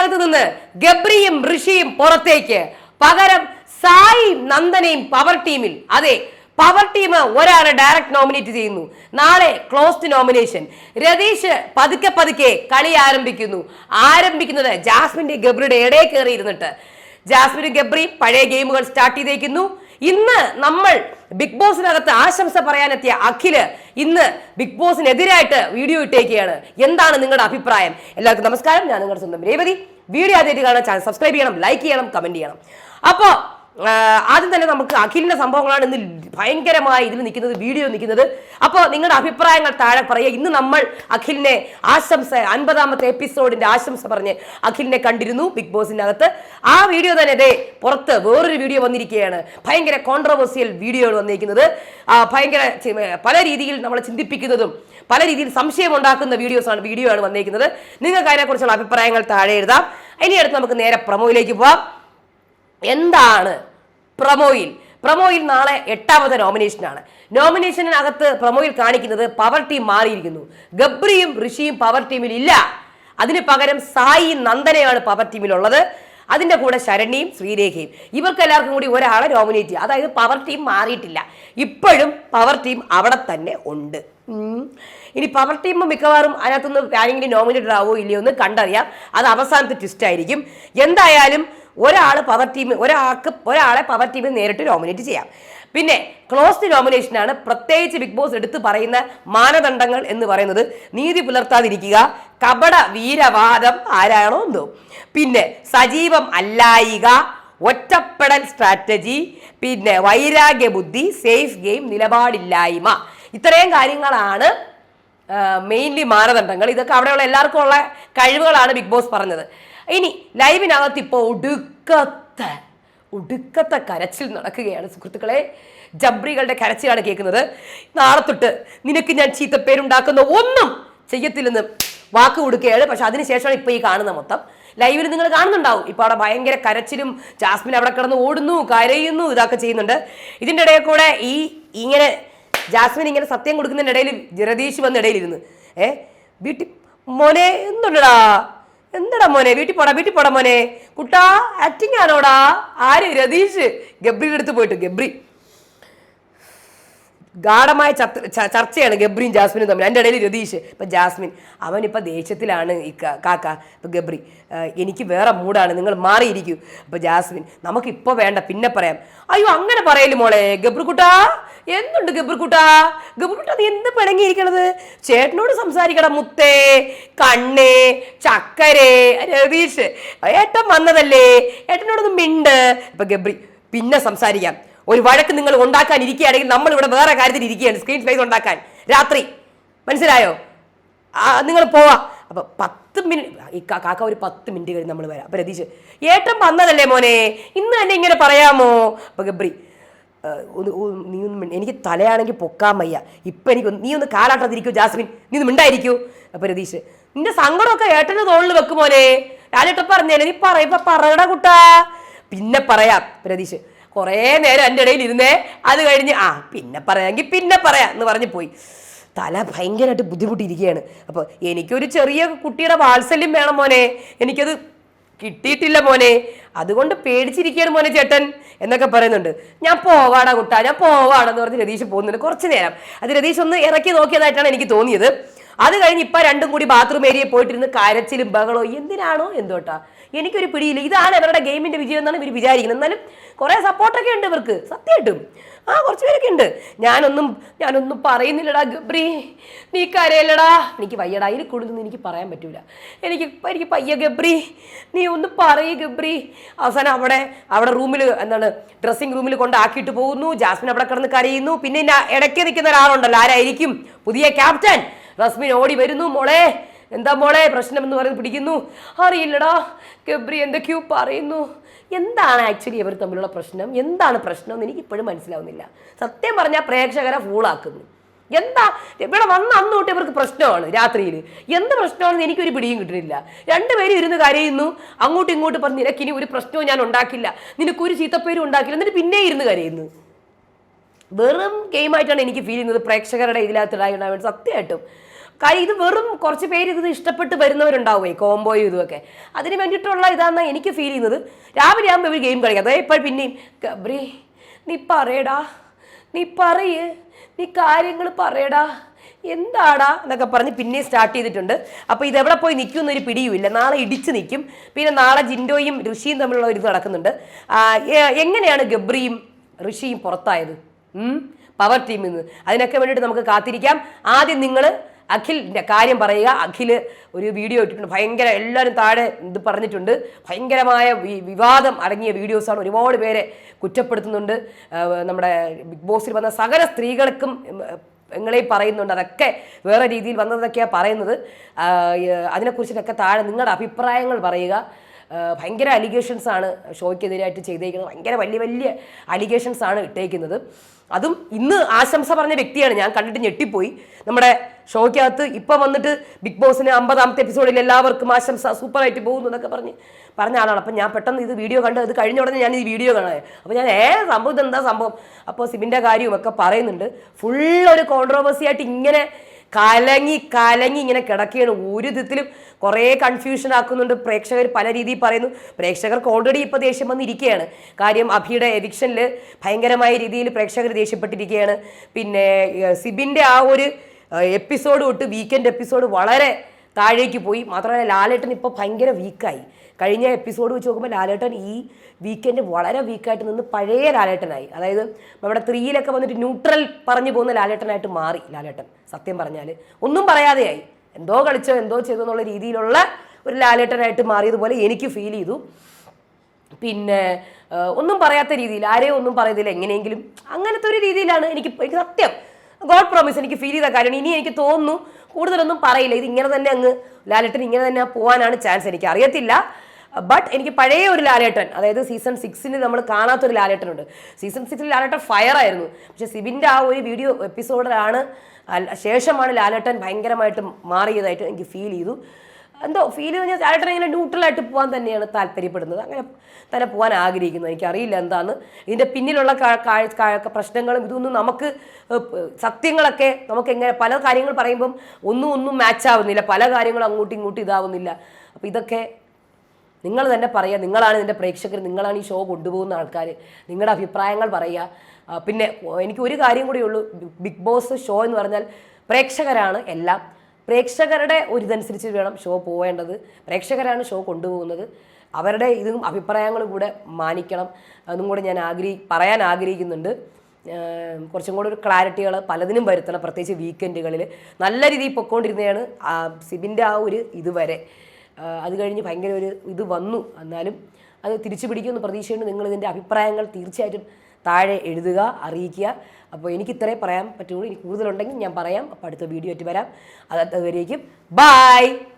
അകത്ത് നിന്ന് ഗബ്രിയും ഋഷിയും പുറത്തേക്ക്. പകരം സായി നന്ദനയും പവർ ടീമിൽ അതെ പവർ ടീം ഒരാളെ ഡയറക്റ്റ് നോമിനേറ്റ് ചെയ്യുന്നു. നാളെ ക്ലോസ്ഡ് നോമിനേഷൻ രതീഷ് പതുക്കെ പതുക്കെ കളി ആരംഭിക്കുന്നു. ആരംഭിക്കുന്നത് ജാസ്മിന്റെ ഗബ്രിയുടെ ഇടയിൽ കയറി ഇരുന്നിട്ട് ജാസ്മിൻ ഗബ്രി പഴയ ഗെയിമുകൾ സ്റ്റാർട്ട് ചെയ്തേക്കുന്നു. ഇന്ന് നമ്മൾ ബിഗ് ബോസിനകത്ത് ആശംസ പറയാനെത്തിയ അഖിൽ ഇന്ന് ബിഗ് ബോസിനെതിരായിട്ട് വീഡിയോ ഇട്ടേക്കുകയാണ്. എന്താണ് നിങ്ങളുടെ അഭിപ്രായം? എല്ലാവർക്കും നമസ്കാരം. ഞാൻ നിങ്ങളുടെ സ്വന്തം രേവതി. വീഡിയോ ആദ്യമായിട്ട് കാണാൻ ചാനൽ സബ്സ്ക്രൈബ് ചെയ്യണം ലൈക്ക് ചെയ്യണം കമന്റ് ചെയ്യണം. അപ്പോൾ ആദ്യം തന്നെ നമുക്ക് അഖിലിന്റെ സംഭവങ്ങളാണ് ഇന്ന് ഭയങ്കരമായി ഇതിൽ നിൽക്കുന്നത് വീഡിയോ നിൽക്കുന്നത്. അപ്പോൾ നിങ്ങളുടെ അഭിപ്രായങ്ങൾ താഴെ പറയുക. ഇന്ന് നമ്മൾ അഖിലിനെ ആശംസ അൻപതാമത്തെ എപ്പിസോഡിന്റെ ആശംസ പറഞ്ഞ് അഖിലിനെ കണ്ടിരുന്നു ബിഗ് ബോസിനകത്ത് ആ വീഡിയോ തന്നെ ദേ പുറത്ത് വേറൊരു വീഡിയോ വന്നിരിക്കുകയാണ്. ഭയങ്കര കോൺട്രവേഴ്സിയൽ വീഡിയോ ആണ് വന്നിരിക്കുന്നത്. ഭയങ്കര പല രീതിയിൽ നമ്മളെ ചിന്തിപ്പിക്കുന്നതും പല രീതിയിൽ സംശയം ഉണ്ടാക്കുന്ന വീഡിയോസ് ആണ് വീഡിയോ ആണ് വന്നിരിക്കുന്നത്. നിങ്ങൾക്ക് അതിനെക്കുറിച്ചുള്ള അഭിപ്രായങ്ങൾ താഴെ എഴുതാം. ഇനി അടുത്ത് നമുക്ക് നേരെ പ്രമോയിലേക്ക് പോവാം. എന്താണ് പ്രൊമോയിൽ. പ്രമോയിൽ നാളെ എട്ടാമത്തെ നോമിനേഷനാണ്. നോമിനേഷനകത്ത് പ്രമോയിൽ കാണിക്കുന്നത് പവർ ടീം മാറിയിരിക്കുന്നു. ഗബ്രിയും ഋഷിയും പവർ ടീമിൽ ഇല്ല. അതിന് പകരം സായി നന്ദനയാണ് പവർ ടീമിലുള്ളത്. അതിന്റെ കൂടെ ശരണ്യയും ശ്രീരേഖയും. ഇവർക്ക് എല്ലാവർക്കും കൂടി ഒരാളെ നോമിനേറ്റ് ചെയ്യുക അതായത് പവർ ടീം മാറിയിട്ടില്ല. ഇപ്പോഴും പവർ ടീം അവിടെ തന്നെ ഉണ്ട്. ഇനി പവർ ടീം മിക്കവാറും അതിനകത്തുനിന്ന് ആരെങ്കിലും നോമിനേറ്റഡ് ആവോ ഇല്ലയോ എന്ന് കണ്ടറിയാം. അത് അവസാനത്തെ ട്വിസ്റ്റ് ആയിരിക്കും എന്തായാലും ഒരാൾ പവർ ടീം ഒരാൾക്ക് ഒരാളെ പവർ ടീമിൽ നേരിട്ട് നോമിനേറ്റ് ചെയ്യാം. പിന്നെ ക്ലോസ്ഡ് നോമിനേഷനാണ് പ്രത്യേകിച്ച് ബിഗ് ബോസ് എടുത്ത് പറയുന്ന മാനദണ്ഡങ്ങൾ എന്ന് പറയുന്നത് നീതി പുലർത്താതിരിക്കുക. കപട വീരവാദം ആരാണോ എന്തോ. പിന്നെ സജീവം അല്ലായിക ഒറ്റപ്പെടൽ സ്ട്രാറ്റജി പിന്നെ വൈരാഗ്യ ബുദ്ധി സേഫ് ഗെയിം നിലപാടില്ലായ്മ. ഇത്രയും കാര്യങ്ങളാണ് മെയിൻലി മാനദണ്ഡങ്ങൾ. ഇതൊക്കെ അവിടെയുള്ള എല്ലാവർക്കും ഉള്ള കഴിവുകളാണ് ബിഗ് ബോസ് പറഞ്ഞത്. ഇനി ലൈവിനകത്ത് ഇപ്പോൾ ഒടുക്കത്തെ ഒടുക്കത്തെ കരച്ചിൽ നടക്കുകയാണ് സുഹൃത്തുക്കളെ. ജബ്രികളുടെ കരച്ചിലാണ് കേൾക്കുന്നത്. നാളെ തൊട്ട് നിനക്ക് ഞാൻ ചീത്തപ്പേരുണ്ടാക്കുന്ന ഒന്നും ചെയ്യത്തില്ലെന്ന് വാക്ക് കൊടുക്കുകയാണ്. പക്ഷെ അതിനുശേഷമാണ് ഇപ്പോൾ ഈ കാണുന്ന മൊത്തം. ലൈവിൽ നിങ്ങൾ കാണുന്നുണ്ടാവും. ഇപ്പോൾ അവിടെ ഭയങ്കര കരച്ചിലും ജാസ്മിൻ അവിടെ കിടന്ന് ഓടുന്നു കരയുന്നു ഇതൊക്കെ ചെയ്യുന്നുണ്ട്. ഇതിന്റെ ഇടയിൽ കൂടെ ഈ ഇങ്ങനെ ജാസ്മിൻ ഇങ്ങനെ സത്യം കൊടുക്കുന്നതിന്റെ ഇടയിൽ ജഗദീഷ് വന്ന ഇടയിലിരുന്ന്. ഏ? വീട്ടിൽ മോനെ എന്തുണ്ടടാ? എന്താടാ മോനെ? വീട്ടിൽ പോടാ വീട്ടിൽ പോടാ മോനെ. കുട്ടാ ആക്ടിങ് ആണോടാ? ആര്? രതീഷ്. ഗബ്രിയുടെ അടുത്ത് പോയിട്ട്. ഗബ്രി. ഗാഠമായ ചർച്ചയാണ് ഗബ്രിയും ജാസ്മിനും തമ്മിൽ. എന്റെ ഇടയിൽ രതീഷ് ഇപ്പം ജാസ്മിൻ. അവനിപ്പോൾ ദേഷ്യത്തിലാണ് ഈ കാക്ക ഇപ്പം ഗബ്രി. എനിക്ക് വേറെ മൂടാണ് നിങ്ങൾ മാറിയിരിക്കൂ. അപ്പം ജാസ്മിൻ നമുക്കിപ്പോൾ വേണ്ട. പിന്നെ പറയാം. അയ്യോ അങ്ങനെ പറയൽ മോളെ? ഗബ്രിക്കുട്ടാ എന്തുണ്ട് ഗബ്രിക്കുട്ടാ? ഗബ്രിക്കുട്ടാ നീ എന്ത് പിണങ്ങിയിരിക്കണത്? ചേട്ടനോട് സംസാരിക്കണം മുത്തേ. കണ്ണേ ചക്കരേ. രതീഷ് ഏട്ടൻ വന്നതല്ലേ? ഏട്ടനോടൊന്ന് മിണ്ട്. ഇപ്പം ഗബ്രി പിന്നെ സംസാരിക്കാം. ഒരു വഴക്ക് നിങ്ങൾ ഉണ്ടാക്കാൻ ഇരിക്കുകയാണെങ്കിൽ നമ്മൾ ഇവിടെ വേറെ കാര്യത്തിൽ ഇരിക്കുകയാണ്. സ്ക്രീൻ സ്പേസ് ഉണ്ടാക്കാൻ. രാത്രി. മനസ്സിലായോ? നിങ്ങൾ പോവാ. അപ്പൊ പത്ത് മിനിറ്റ് ഈ കാക്ക ഒരു പത്ത് മിനിറ്റ് കഴിഞ്ഞ് നമ്മൾ വരാം. അപ്പൊ രതീഷ് ഏട്ടൻ വന്നതല്ലേ മോനെ? ഇന്ന് തന്നെ ഇങ്ങനെ പറയാമോ? അപ്പൊ ഗബ്രി "ആ, ഒന്ന് ഓ, നീ ഒന്ന് എനിക്ക് തലയാണെങ്കിൽ പൊക്കാൻ വയ്യ. ഇപ്പൊ എനിക്ക് നീ ഒന്ന് കാലാട്ടാതിരിക്കൂ ജാസ്മിൻ. നീ ഒന്ന് മിണ്ടായിരിക്കൂ. അപ്പൊ രതീഷ് നിന്റെ സങ്കടമൊക്കെ ഏട്ടന് തോളിൽ വെക്കുമോനെ ഞാനിട്ട് പറഞ്ഞേ നീ പറയുമ്പോ പറയടാ കുട്ടാ. പിന്നെ പറയാം. പ്രതീഷ് കുറേ നേരം എന്റെ ഇടയിൽ ഇരുന്നേ അത് കഴിഞ്ഞ് ആ പിന്നെ പറയാമെങ്കിൽ പിന്നെ പറയാം എന്ന് പറഞ്ഞ് പോയി. തല ഭയങ്കരമായിട്ട് ബുദ്ധിമുട്ടിയിരിക്കുകയാണ് അപ്പോൾ എനിക്കൊരു ചെറിയ കുട്ടിയുടെ വാത്സല്യം വേണം മോനെ. എനിക്കത് കിട്ടിയിട്ടില്ല മോനെ. അതുകൊണ്ട് പേടിച്ചിരിക്കുകയാണ് മോനെ ചേട്ടൻ എന്നൊക്കെ പറയുന്നുണ്ട്. ഞാൻ പോവാടാ കുട്ടാ ഞാൻ പോവാണെന്ന് പറഞ്ഞ് രതീഷ് പോകുന്നുണ്ട് കുറച്ച് നേരം. അത് രതീഷ് ഒന്ന് ഇറക്കി നോക്കിയതായിട്ടാണ് എനിക്ക് തോന്നിയത്. അത് കഴിഞ്ഞ് ഇപ്പം രണ്ടും കൂടി ബാത്റൂം ഏരിയയിൽ പോയിട്ടിരുന്ന് കരച്ചിലും ബഹളോ എന്തിനാണോ എന്തോട്ടാ എനിക്കൊരു പിടിയില്ല. ഇതാണ് അവരുടെ ഗെയിമിന്റെ വിജയം എന്നാണ് ഇവർ വിചാരിക്കുന്നത്. എന്നാലും കുറേ സപ്പോർട്ടൊക്കെ ഉണ്ട് ഇവർക്ക്. സത്യമായിട്ടും. ആ കുറച്ച് പേരൊക്കെ ഉണ്ട്. ഞാനൊന്നും ഞാനൊന്നും പറയുന്നില്ലടാ ഗബ്രി. നീ കരയല്ലടാ. എനിക്ക് വയ്യടാ. അതിൽ കൂടുതലൊന്നും എനിക്ക് പറയാൻ പറ്റൂല. എനിക്ക് എനിക്ക് പയ്യ ഗബ്രി. നീ ഒന്ന് പറയ് ഗബ്രി. അവസാനം അവിടെ അവിടെ റൂമിൽ എന്താണ് ഡ്രസ്സിംഗ് റൂമിൽ കൊണ്ടാക്കിയിട്ട് പോകുന്നു. ജാസ്മിൻ അവിടെ കിടന്ന് കരയുന്നു. പിന്നെ ഇടയ്ക്ക് നിൽക്കുന്ന ഒരാളുണ്ടല്ലോ. ആരായിരിക്കും? പുതിയ ക്യാപ്റ്റൻ റസ്മിൻ ഓടി വരുന്നു മോളെ. എന്താ മോളെ? പ്രശ്നം എന്ന് പറയുന്നത് പിടിക്കുന്നു. അറിയില്ലടാ. ഗബ്രി എന്തൊക്കെയോ പറയുന്നു. എന്താണ് ആക്ച്വലി ഇവർ തമ്മിലുള്ള പ്രശ്നം? എന്താണ് പ്രശ്നം എന്ന് എനിക്ക് ഇപ്പോഴും മനസ്സിലാവുന്നില്ല. സത്യം പറഞ്ഞാൽ പ്രേക്ഷകരെ ഫൂളാക്കുന്നു എന്താ? ഇവിടെ വന്ന അന്ന് തൊട്ട് ഇവർക്ക് പ്രശ്നമാണ് രാത്രിയിൽ. എന്ത് പ്രശ്നമാണെന്ന് എനിക്കൊരു പിടിയും കിട്ടുന്നില്ല. രണ്ടുപേരും ഇരുന്ന് കരയുന്നു. അങ്ങോട്ടും ഇങ്ങോട്ടും പറഞ്ഞ് നിനക്കിനി ഒരു പ്രശ്നവും ഞാൻ ഉണ്ടാക്കില്ല. നിനക്കൊരു ചീത്തപ്പേരും ഉണ്ടാക്കില്ല. എന്നിട്ട് പിന്നെ ഇരുന്ന് കരയുന്നു. വെറും ഗെയിമായിട്ടാണ് എനിക്ക് ഫീൽ ചെയ്യുന്നത് പ്രേക്ഷകരുടെ ഇതിനകത്ത് ഉണ്ടാവേണ്ട സത്യമായിട്ടും. കാര്യം ഇത് വെറും കുറച്ച് പേര് ഇത് ഇഷ്ടപ്പെട്ട് വരുന്നവരുണ്ടാവുമേ കോംബോയും ഇതുമൊക്കെ അതിന് വേണ്ടിയിട്ടുള്ള ഇതാണെന്നാണ് എനിക്ക് ഫീൽ ചെയ്യുന്നത്. രാവിലെ ആകുമ്പോൾ ഇവർ ഗെയിം കളിക്കാം. അതായത് ഇപ്പോൾ പിന്നെയും ഗബ്രി നീ പറയടാ നീ പറയ് നീ കാര്യങ്ങൾ പറയടാ എന്താടാ എന്നൊക്കെ പറഞ്ഞ് പിന്നെ സ്റ്റാർട്ട് ചെയ്തിട്ടുണ്ട്. അപ്പോൾ ഇത് എവിടെ പോയി നിൽക്കും എന്നൊരു പിടിയുമില്ല നാളെ ഇടിച്ച് നിൽക്കും പിന്നെ നാളെ ജിൻഡോയും ഋഷിയും തമ്മിലുള്ള ഒരു നടക്കുന്നുണ്ട്. എങ്ങനെയാണ് ഗബ്രിയും ഋഷിയും പുറത്തായത്? പവർ ടീമിൽ നിന്ന് അതിനൊക്കെ വേണ്ടിയിട്ട് നമുക്ക് കാത്തിരിക്കാം. ആദ്യം നിങ്ങൾ അഖിലിന്റെ കാര്യം പറയുക. അഖിൽ ഒരു വീഡിയോ ഇട്ടിട്ടുണ്ട്. ഭയങ്കര എല്ലാവരും താഴെ ഇത് പറഞ്ഞിട്ടുണ്ട്. ഭയങ്കരമായ വിവാദം അടങ്ങിയ വീഡിയോസാണ് ഒരുപാട് പേരെ കുറ്റപ്പെടുത്തുന്നുണ്ട്. നമ്മുടെ ബിഗ് ബോസിൽ വന്ന സകല സ്ത്രീകൾക്കും നിങ്ങളെയും പറയുന്നുണ്ട്. അതൊക്കെ വേറെ രീതിയിൽ വന്നതൊക്കെയാണ് പറയുന്നത്. അതിനെക്കുറിച്ചിട്ടൊക്കെ താഴെ നിങ്ങളുടെ അഭിപ്രായങ്ങൾ പറയുക. ഭയങ്കര അലിഗേഷൻസ് ആണ് ഷോയ്ക്കെതിരായിട്ട് ചെയ്തേക്കുന്നത്. ഭയങ്കര വലിയ വലിയ അലിഗേഷൻസ് ആണ് ഇട്ടേക്കുന്നത്. അതും ഇന്ന് ആശംസ പറഞ്ഞ വ്യക്തിയാണ്. ഞാൻ കണ്ടിട്ട് ഞെട്ടിപ്പോയി. നമ്മുടെ ഷോയ്ക്കകത്ത് ഇപ്പം വന്നിട്ട് ബിഗ് ബോസിന് അമ്പതാമത്തെ എപ്പിസോഡിൽ എല്ലാവർക്കും ആശംസ സൂപ്പറായിട്ട് പോകുന്നു എന്നൊക്കെ പറഞ്ഞ് പറഞ്ഞ ആളാണ്. അപ്പം ഞാൻ പെട്ടെന്ന് ഇത് വീഡിയോ കണ്ട് അത് കഴിഞ്ഞ ഉടനെ ഞാൻ ഈ വീഡിയോ കാണാൻ. അപ്പോൾ ഞാൻ ഏ സംഭവം എന്താ സംഭവം? അപ്പോൾ സിബിന്റെ കാര്യവും ഒക്കെ പറയുന്നുണ്ട്. ഫുൾ ഒരു കോൺട്രോവേഴ്സി ആയിട്ട് ഇങ്ങനെ കലങ്ങി കലങ്ങി ഇങ്ങനെ കിടക്കുകയാണ്. ഒരു വിധത്തിലും കുറേ കൺഫ്യൂഷൻ ആക്കുന്നുണ്ട്. പ്രേക്ഷകർ പല രീതിയിൽ പറയുന്നു. പ്രേക്ഷകർക്ക് ഓൾറെഡി ഇപ്പോൾ ദേഷ്യം വന്നിരിക്കുകയാണ്. കാര്യം അഭിയുടെ എവിക്ഷനിൽ ഭയങ്കരമായ രീതിയിൽ പ്രേക്ഷകർ ദേഷ്യപ്പെട്ടിരിക്കുകയാണ്. പിന്നെ സിബിന്റെ ആ ഒരു എപ്പിസോഡ് തൊട്ട് വീക്കെൻഡ് എപ്പിസോഡ് വളരെ താഴേക്ക് പോയി. മാത്രമല്ല ലാലേട്ടൻ ഇപ്പോൾ ഭയങ്കര വീക്കായി കഴിഞ്ഞ എപ്പിസോഡ് വെച്ച് നോക്കുമ്പോൾ ലാലേട്ടൻ ഈ വീക്കെൻഡ് വളരെ വീക്കായിട്ട് നിന്ന് പഴയ ലാലേട്ടനായി. അതായത് നമ്മുടെ ത്രീയിലൊക്കെ വന്നിട്ട് ന്യൂട്രൽ പറഞ്ഞു പോകുന്ന ലാലേട്ടനായിട്ട് മാറി ലാലേട്ടൻ. സത്യം പറഞ്ഞാൽ ഒന്നും പറയാതെയായി. എന്തോ കളിച്ചോ എന്തോ ചെയ്തോ എന്നുള്ള രീതിയിലുള്ള ഒരു ലാലേട്ടനായിട്ട് മാറിയതുപോലെ എനിക്ക് ഫീൽ ചെയ്തു. പിന്നെ ഒന്നും പറയാത്ത രീതിയിൽ ആരെയും ഒന്നും പറയത്തില്ല. എങ്ങനെയെങ്കിലും അങ്ങനത്തെ ഒരു രീതിയിലാണ് എനിക്ക് എനിക്ക് സത്യം. ഗോഡ് പ്രോമിസ് എനിക്ക് ഫീൽ ചെയ്ത കാര്യം. ഇനി എനിക്ക് തോന്നുന്നു കൂടുതലൊന്നും പറയില്ല. ഇത് ഇങ്ങനെ തന്നെ അങ്ങ് ലാലേട്ടൻ ഇങ്ങനെ തന്നെ പോകാനാണ് ചാൻസ് എനിക്ക് അറിയത്തില്ല. ബട്ട് എനിക്ക് പഴയ ഒരു ലാലേട്ടൻ അതായത് സീസൺ സിക്സിന് നമ്മൾ കാണാത്തൊരു ലാലേട്ടനുണ്ട്. സീസൺ സിക്സിൽ ലാലേട്ടൻ ഫയർ ആയിരുന്നു പക്ഷെ സിബിന്റെ ആ ഒരു വീഡിയോ എപ്പിസോഡിലാണ് ശേഷമാണ് ലാലേട്ടൻ ഭയങ്കരമായിട്ട് മാറിയതായിട്ട് എനിക്ക് ഫീൽ ചെയ്തു. എന്തോ ഫീൽ ചെയ്ത് ഞാൻ ലാലേട്ടൻ ഇങ്ങനെ ന്യൂട്രലായിട്ട് പോകാൻ തന്നെയാണ് താല്പര്യപ്പെടുന്നത്. അങ്ങനെ തന്നെ പോകാൻ ആഗ്രഹിക്കുന്നത് എനിക്കറിയില്ല എന്താണ് ഇതിന്റെ പിന്നിലുള്ള പ്രശ്നങ്ങളും ഇതൊന്നും നമുക്ക് സത്യങ്ങളൊക്കെ നമുക്ക് എങ്ങനെ പല കാര്യങ്ങൾ പറയുമ്പം ഒന്നും ഒന്നും മാച്ച് ആവുന്നില്ല. പല കാര്യങ്ങളും അങ്ങോട്ടും ഇങ്ങോട്ടും ഇതാവുന്നില്ല. അപ്പോൾ ഇതൊക്കെ നിങ്ങൾ തന്നെ പറയുക നിങ്ങളാണ് ഇതിന്റെ പ്രേക്ഷകർ നിങ്ങളാണ് ഈ ഷോ കൊണ്ടുപോകുന്ന ആൾക്കാർ നിങ്ങളുടെ അഭിപ്രായങ്ങൾ പറയുക. പിന്നെ എനിക്ക് ഒരു കാര്യം കൂടി ഉള്ളൂ ബിഗ് ബോസ് ഷോ എന്ന് പറഞ്ഞാൽ പ്രേക്ഷകരാണ് എല്ലാം. പ്രേക്ഷകരുടെ ഒരു ഇതനുസരിച്ച് വേണം ഷോ പോവേണ്ടത്. പ്രേക്ഷകരാണ് ഷോ കൊണ്ടുപോകുന്നത്. അവരുടെ ഇതും അഭിപ്രായങ്ങളും കൂടെ മാനിക്കണം. അതും കൂടെ ഞാൻ ആഗ്രഹി പറയാൻ ആഗ്രഹിക്കുന്നുണ്ട്. കുറച്ചും കൂടെ ഒരു ക്ലാരിറ്റികൾ പലതിനും വരുത്തണം പ്രത്യേകിച്ച് വീക്കെൻഡുകളിൽ നല്ല രീതിയിൽ പൊയ്ക്കൊണ്ടിരുന്നതാണ് സിബിന്റെ ആ ഒരു ഇതുവരെ അത് കഴിഞ്ഞ് ഭയങ്കര ഒരു ഇത് വന്നു. എന്നാലും അത് തിരിച്ചു പിടിക്കുമെന്ന് പ്രതീക്ഷയുണ്ട്. നിങ്ങൾ ഇതിന്റെ അഭിപ്രായങ്ങൾ തീർച്ചയായിട്ടും താഴെ എഴുതുക അറിയിക്കുക. അപ്പോൾ എനിക്ക് ഇത്രേ പറയാൻ പറ്റുള്ളൂ. ഇനി കൂടുതലുണ്ടെങ്കിൽ ഞാൻ പറയാം. അപ്പോൾ അടുത്ത വീഡിയോ ആയിട്ട് വരാം. അതുവരേക്കും. ബായ്